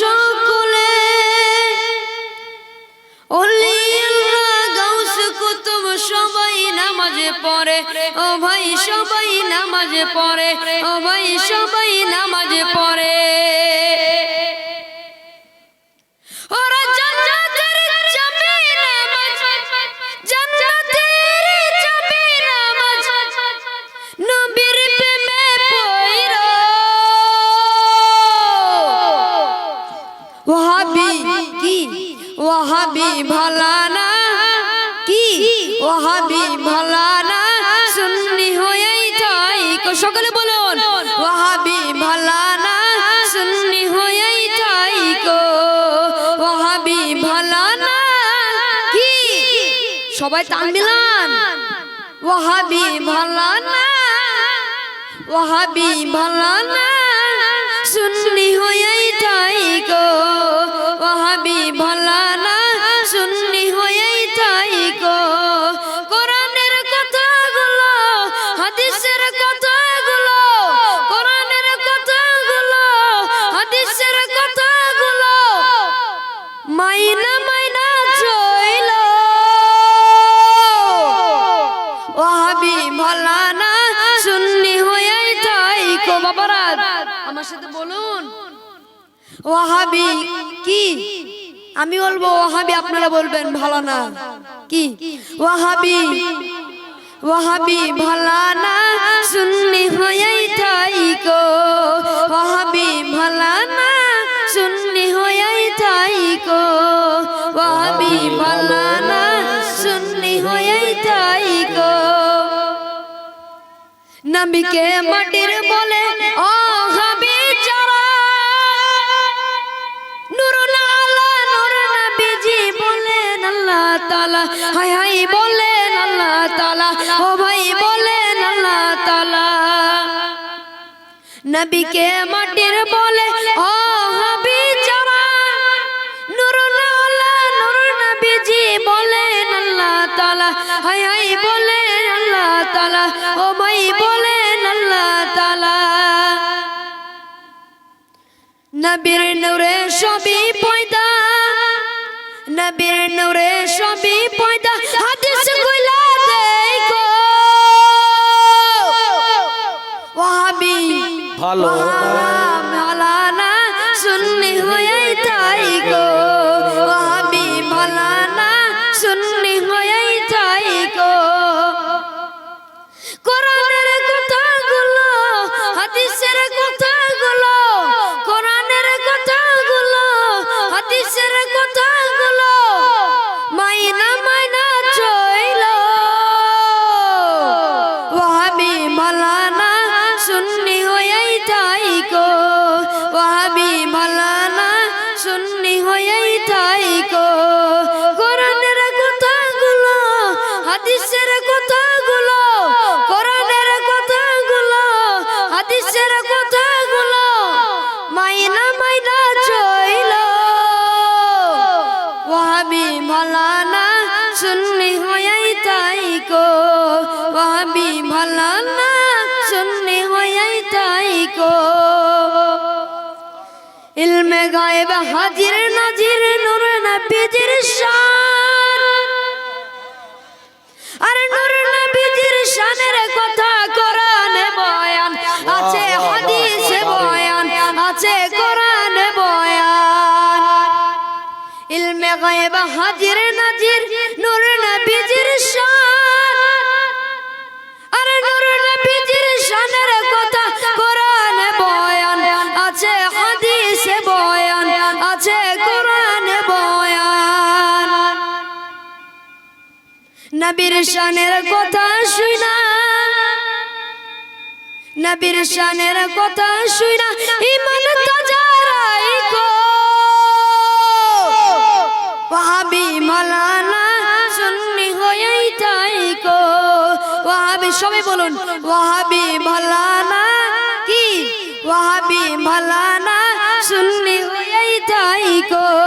সকলে। সবাই নামাজে ও ভাই সবাই নামাজে পড়ে। ও ভাই সবাই নামাজে ওহাবি ভালানা, কি? ওহাবি ভালানা, সুন্নি হয়েই যাই সকলে বলুন, ওহাবি ভালানা, সুন্নি হয়েই যাই ওহাবি ভালানা, কি? সবাই তান মিলান। ওহাবি ভালানা ওহাবি ভালানা, সুন্নি হয়েই যাই গো ওহাবি ভালানা বাবারা আমার সাথে বলুন। ওহাবি কি? আমি বলব ওহাবি আপনারা বলবেন, ভালো না। কি? ওহাবি ওহাবি ভালা না শুনলি যাই গো ওহাবি ভালানা নবীকে মাটির বলে ও হাবি যারা নুরুল আলা নূর নবীজি বলেন আল্লাহ তাআলা। হাই হাই বলেন আল্লাহ তাআলা। ও ভাই বলেন আল্লাহ তাআলা। নবীকে মাটির বলে ও হাবি যারা নুরুল আলা নূর নবীজি বলেন আল্লাহ তাআলা। হাই হাই বলেন তাআলা ও তালা। নবীর নূরে সবই পয়দা নবীর নূরে সবই তাই গো ওয়াহাবি মালানা সুন্নি হয়েই তাই গো। ইলমে গায়েব হাজির নাজির নূর নবীজির শান। আর নূর নবীজির শানের কথা কোরআনে বয়ান আছে হাদিসে বয়ান আছে কোরআনে বয়ান। ইলমে গায়েব হাজির নাজির নবীর শানের কথা শুনা। নবীর শানের কথা শুনা। ইমান তাজারাই গো ওয়াহাবি মালানা সুন্নি হয়েই তাই গো ওয়াহাবি, সবাই বলুন, ওয়াহাবি মালানা কি? ওয়াহাবি মালানা সুন্নি হয়েই তাই গো